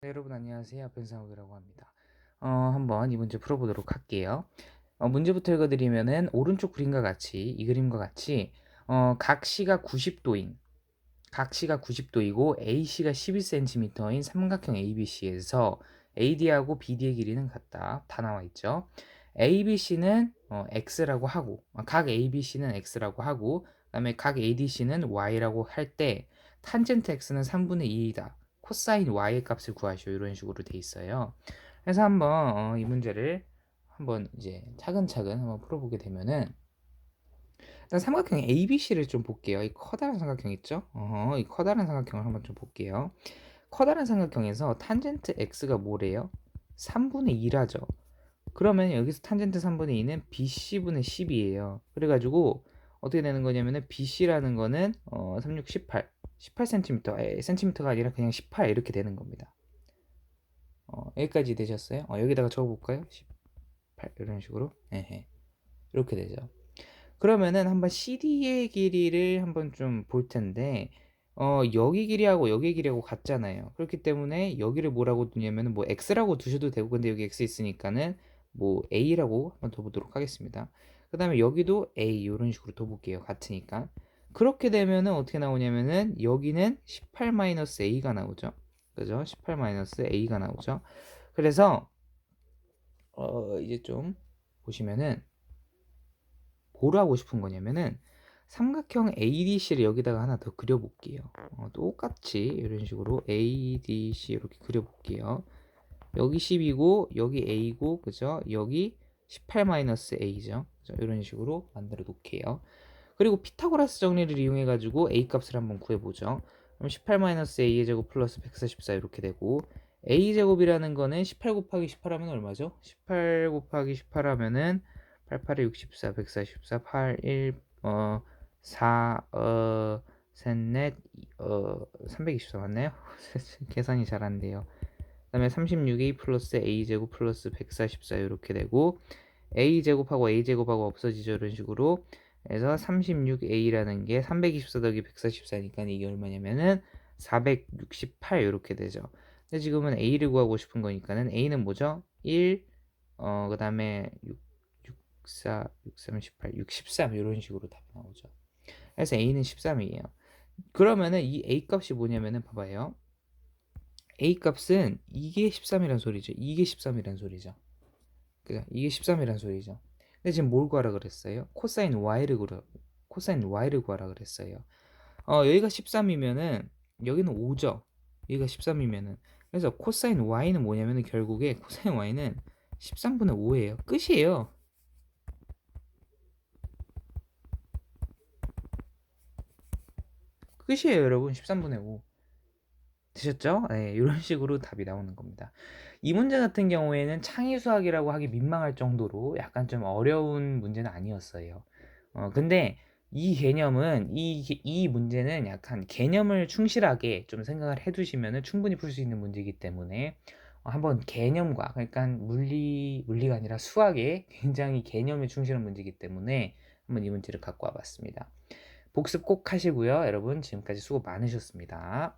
네, 여러분 안녕하세요. 변상욱이라고 합니다. 어, 한번 이 문제 풀어보도록 할게요. 어, 문제부터 읽어드리면은 오른쪽 그림과 같이 이 그림과 같이 어, 각 C가 90도인 각 C가 90도이고 AC가 11cm인 삼각형 ABC에서 AD하고 BD의 길이는 같다. 다 나와 있죠. ABC는 어, X라고 하고 어, 각 ABC는 X라고 하고 그다음에 각 ADC는 Y라고 할 때 탄젠트 X는 3분의 2이다. 코사인 y의 값을 구하시오 이런 식으로 돼 있어요. 그래서 한번 어, 이 문제를 한번 이제 차근차근 한번 풀어보게 되면은 일단 삼각형 ABC를 좀 볼게요. 이 커다란 삼각형 있죠? 어허, 이 커다란 삼각형을 한번 좀 볼게요. 커다란 삼각형에서 탄젠트 x가 뭐래요? 3분의 2라죠. 그러면 여기서 탄젠트 3분의 2는 BC분의 10이에요. 그래가지고 어떻게 되는 거냐면은 BC라는 거는 어, 36, 18 18cm, 에, cm가 아니라 그냥 18 이렇게 되는 겁니다. 어, 여기까지 되셨어요? 어, 여기다가 적어볼까요? 18 이런 식으로 에헤. 이렇게 되죠. 그러면은 한번 CD의 길이를 한번 좀 볼 텐데 어, 여기 길이하고 여기 길이하고 같잖아요. 그렇기 때문에 여기를 뭐라고 두냐면은 뭐 X라고 두셔도 되고 근데 여기 X 있으니까는 뭐 A라고 한번 둬보도록 하겠습니다. 그 다음에 여기도 A 이런 식으로 둬볼게요. 같으니까. 그렇게 되면은 어떻게 나오냐면은 여기는 18-a가 나오죠. 그죠? 18-a가 나오죠. 그래서 어 이제 좀 보시면은 뭐로 하고 싶은 거냐면은 삼각형 ADC를 여기다가 하나 더 그려볼게요. 어, 똑같이 이런 식으로 ADC 이렇게 그려볼게요. 여기 10이고 여기 A고 그죠? 여기 18-a죠. 그죠? 이런 식으로 만들어 놓을게요. 그리고 피타고라스 정리를 이용해 가지고 a 값을 한번 구해 보죠. 그럼 18-a의 제곱 플러스 144 이렇게 되고 a 제곱이라는 거는 18 곱하기 18 하면 얼마죠? 18 곱하기 18 하면은 88에 64, 144, 8, 1, 어, 4, 어, 셋, 넷, 어, 324 맞나요? 계산이 잘 안 돼요. 그 다음에 36a 플러스 a제곱 플러스 144 이렇게 되고 a제곱하고 a제곱하고 없어지죠. 이런 식으로 그래서 36a라는 게 324 더하기 144니까 이게 얼마냐면은 468 이렇게 되죠. 근데 지금은 a를 구하고 싶은 거니까는 a는 뭐죠? 1, 어, 그 다음에 6, 64, 63, 18, 63 이런 식으로 답이 나오죠. 그래서 a는 13이에요. 그러면은 이 a 값이 뭐냐면은 봐봐요. a 값은 이게 13이란 소리죠. 이게 13이란 소리죠. 그죠? 이게 13이란 소리죠. 근데 지금 뭘 구하라 그랬어요? 코사인 y를 구하 코사인 y를 구하라 그랬어요. 어, 여기가 13이면은 여기는 5죠. 여기가 13이면은 그래서 코사인 y는 뭐냐면은 결국에 코사인 y는 13분의 5예요. 끝이에요. 끝이에요, 여러분. 13분의 5. 되셨죠? 네, 이런 식으로 답이 나오는 겁니다. 이 문제 같은 경우에는 창의 수학이라고 하기 민망할 정도로 약간 좀 어려운 문제는 아니었어요. 어, 근데 이 개념은 이, 이 문제는 약간 개념을 충실하게 좀 생각을 해두시면 충분히 풀 수 있는 문제이기 때문에 어, 한번 개념과 그러니까 물리 물리가 아니라 수학에 굉장히 개념에 충실한 문제이기 때문에 한번 이 문제를 갖고 와봤습니다. 복습 꼭 하시고요, 여러분 지금까지 수고 많으셨습니다.